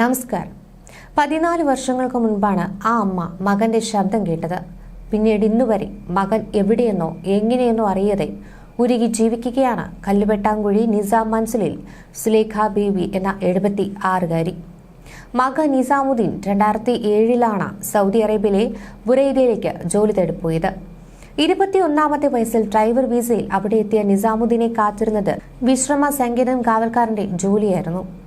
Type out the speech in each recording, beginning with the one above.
നമസ്കാരം. പതിനാല് വർഷങ്ങൾക്ക് മുൻപാണ് ആ അമ്മ മകന്റെ ശബ്ദം കേട്ടത്. പിന്നീട് ഇന്നുവരെ മകൻ എവിടെയെന്നോ എങ്ങനെയെന്നോ അറിയാതെ ഉരുകി ജീവിക്കുകയാണ് കല്ലുവെട്ടാങ്കുഴി നിസാം മൻസിലിൽ സുലേഖ ബേബി എന്ന എഴുപത്തി ആറുകാരി. മകൻ നിസാമുദ്ദീൻ രണ്ടായിരത്തി ഏഴിലാണ് സൗദി അറേബ്യയിലെ ബുറൈദയിലേക്ക് ജോലി തേടി പോയത് ഇരുപത്തിയൊന്നാമത്തെ വയസ്സിൽ ഡ്രൈവർ വിസയിൽ അവിടെ എത്തിയ നിസാമുദ്ദീനെ കാത്തിരുന്നത് വിശ്രമ സംഗീതം കാവൽക്കാരന്റെ ജോലിയായിരുന്നു.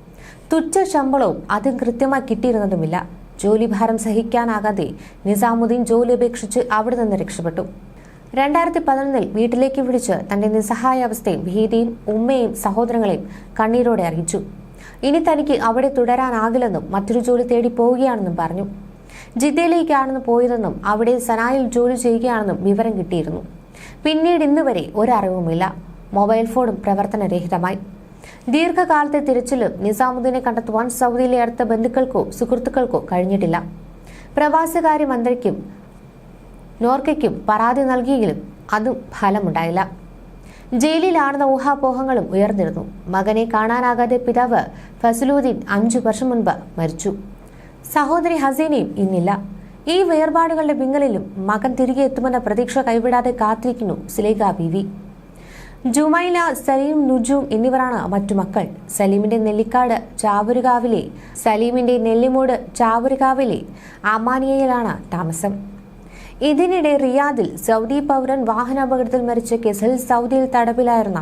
തുച്ഛ ശമ്പളവും അതും കൃത്യമായി കിട്ടിയിരുന്നതുമില്ല. ജോലിഭാരം സഹിക്കാനാകാതെ നിസാമുദ്ദീൻ ജോലി ഉപേക്ഷിച്ച് അവിടെ നിന്ന് രക്ഷപ്പെട്ടു. രണ്ടായിരത്തി പതിനൊന്നിൽ വീട്ടിലേക്ക് വിളിച്ച് തന്റെ നിസ്സഹായാവസ്ഥയും ഭീതിയും ഉമ്മയും സഹോദരങ്ങളെയും കണ്ണീരോടെ അറിയിച്ചു. ഇനി തനിക്ക് അവിടെ തുടരാനാകില്ലെന്നും മറ്റൊരു ജോലി തേടി പോവുകയാണെന്നും പറഞ്ഞു. ജിദ്ദയിലേക്കാണെന്ന് പോയതെന്നും അവിടെ സനായിൽ ജോലി ചെയ്യുകയാണെന്നും വിവരം കിട്ടിയിരുന്നു. പിന്നീട് ഇന്നുവരെ ഒരറിവുമില്ല. മൊബൈൽ ഫോണും പ്രവർത്തനരഹിതമായി. ദീർഘകാലത്തെ തിരച്ചിലും നിസാമുദ്ദീനെ കണ്ടെത്തുവാൻ സൗദിയിലെ അടുത്ത ബന്ധുക്കൾക്കോ സുഹൃത്തുക്കൾക്കോ കഴിഞ്ഞിട്ടില്ല. പ്രവാസകാര്യ മന്ത്രിക്കും നോർക്കയ്ക്കും പരാതി നൽകിയെങ്കിലും അതും ഫലമുണ്ടായില്ല. ജയിലിലാണെന്ന ഊഹാപോഹങ്ങളും ഉയർന്നിരുന്നു. മകനെ കാണാനാകാതെ പിതാവ് ഫസലുദ്ദീൻ അഞ്ചു വർഷം മുൻപ് മരിച്ചു. സഹോദരി ഹസീനയും ഇന്നില്ല. ഈ വേർപാടുകളുടെ പിങ്ങലിലും മകൻ തിരികെ എത്തുമെന്ന പ്രതീക്ഷ കൈവിടാതെ കാത്തിരിക്കുന്നു സിലേഖ ബീവി. ജുമൈല സലീം നുജൂം എന്നിവരാണ് മറ്റു മക്കൾ സലീമിന്റെ നെല്ലിക്കാട് ചാവുരുകാവിലെ സലീമിന്റെ നെല്ലിമൂട് ചാവുരുകാവിലെ അമാനിയയിലാണ് താമസം. ഇതിനിടെ റിയാദിൽ സൗദി പൗരൻ വാഹനാപകടത്തിൽ മരിച്ച കേസിൽ സൗദിയിൽ തടവിലായിരുന്ന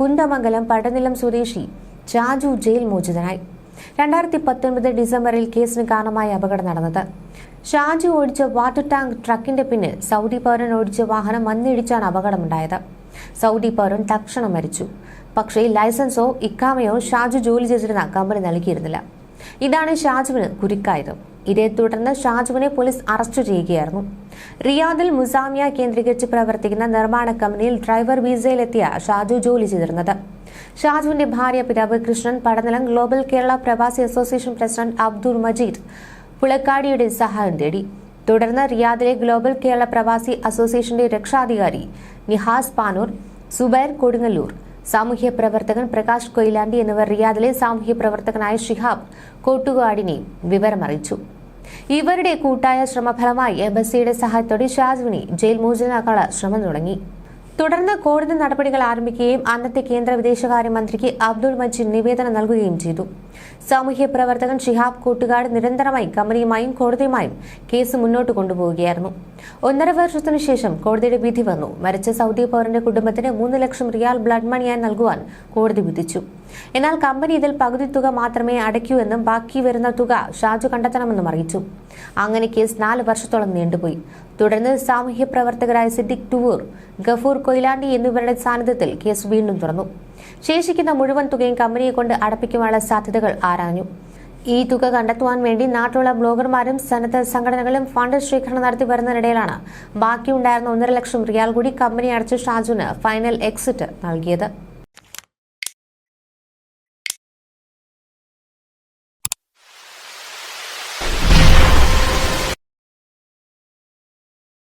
കുന്തമംഗലം പടനിലം സ്വദേശി ചാജു ജയിൽ മോചിതനായി. രണ്ടായിരത്തി പത്തൊൻപത് ഡിസംബറിൽ കേസിന് കാരണമായ അപകടം നടന്നത്. ഷാജു ഓടിച്ച വാട്ടർ ടാങ്ക് ട്രക്കിന്റെ പിന്നിൽ സൗദി പൗരൻ ഓടിച്ച വാഹനം മഞ്ഞിടിച്ചാണ് അപകടമുണ്ടായത്. സൗദി പൗരൻ തക്ഷണം മരിച്ചു. പക്ഷേ ലൈസൻസോ ഇക്കാമയോ ഷാജു ജോലി ചെയ്തിരുന്ന കമ്പനി നൽകിയിരുന്നില്ല. ഇതാണ് ഷാജുവിന് കുരുക്കായത്. ഇതേ തുടർന്ന് ഷാജുവിനെ പോലീസ് അറസ്റ്റ് ചെയ്യുകയായിരുന്നു. റിയാദിൽ മുസാമിയ കേന്ദ്രീകരിച്ച് പ്രവർത്തിക്കുന്ന നിർമ്മാണ കമ്പനിയിൽ ഡ്രൈവർ വിസയിലെത്തിയ ഷാജു ജോലി ചെയ്തിരുന്നത്. ഷാജുവിന്റെ ഭാര്യ പിതാവ് കൃഷ്ണൻ പടനിലം global Kerala Pravasi association president Abdul Majeed പുളക്കാടിയുടെ സഹായം തേടി. തുടർന്ന് റിയാദിലെ ഗ്ലോബൽ കേരള പ്രവാസി അസോസിയേഷന്റെ രക്ഷാധികാരി നിഹാസ് പാനൂർ സുബൈർ കൊടുങ്ങല്ലൂർ സാമൂഹ്യ പ്രവർത്തകൻ പ്രകാശ് കൊയിലാണ്ടി എന്നിവർ റിയാദിലെ സാമൂഹ്യ പ്രവർത്തകനായ ഷിഹാബ് കോട്ടുകാടിനെ വിവരമറിയിച്ചു. ഇവരുടെ കൂട്ടായ ശ്രമഫലമായി എംബസിയുടെ സഹായത്തോടെ ഷാജുവിനെ ജയിൽ മോചനാക്കാനുള്ള ശ്രമം തുടങ്ങി. തുടർന്ന് കോടതി നടപടികൾ ആരംഭിക്കുകയും അന്നത്തെ കേന്ദ്ര വിദേശകാര്യമന്ത്രിക്ക് അബ്ദുൾ മജീദ് നിവേദനം നൽകുകയും ചെയ്തു. സാമൂഹ്യ പ്രവർത്തകൻ ഷിഹാബ് കൂട്ടുകാട് നിരന്തരമായി കമ്പനിയുമായും കോടതിയുമായും കേസ് മുന്നോട്ട് കൊണ്ടുപോവുകയായിരുന്നു. ഒന്നര വർഷത്തിനു ശേഷം കോടതിയുടെ വിധി വന്നു. മരിച്ച സൗദി പൗരന്റെ കുടുംബത്തിന് മൂന്ന് ലക്ഷം റിയാൽ ബ്ലഡ് മണിയായി നൽകുവാൻ കോടതി വിധിച്ചു. എന്നാൽ കമ്പനി ഇതിൽ പകുതി തുക മാത്രമേ അടയ്ക്കൂ എന്നും ബാക്കി വരുന്ന തുക ഷാജു കണ്ടെത്തണമെന്നും അറിയിച്ചു. അങ്ങനെ കേസ് നാല് വർഷത്തോളം നീണ്ടുപോയി. തുടർന്ന് സാമൂഹ്യ പ്രവർത്തകരായ സിദ്ദിഖ് ടുവൂർ ഗഫൂർ കൊയിലാണ്ടി എന്നിവരുടെ സാന്നിധ്യത്തിൽ കേസ് വീണ്ടും തുറന്നു. ശേഷിക്കുന്ന മുഴുവൻ തുകയും കമ്പനിയെ കൊണ്ട് അടപ്പിക്കുവാനുള്ള സാധ്യതകൾ ആരാഞ്ഞു. ഈ തുക കണ്ടെത്തുവാൻ വേണ്ടി നാട്ടിലുള്ള ബ്ലോഗർമാരും സന്നദ്ധ സംഘടനകളും ഫണ്ട് ശേഖരണം നടത്തി വരുന്നതിനിടയിലാണ് ബാക്കിയുണ്ടായിരുന്ന ഒന്നര ലക്ഷം റിയാൽ കൂടി കമ്പനി അടച്ച് ഷാജുവിന് ഫൈനൽ എക്സിറ്റ് നൽകിയത്.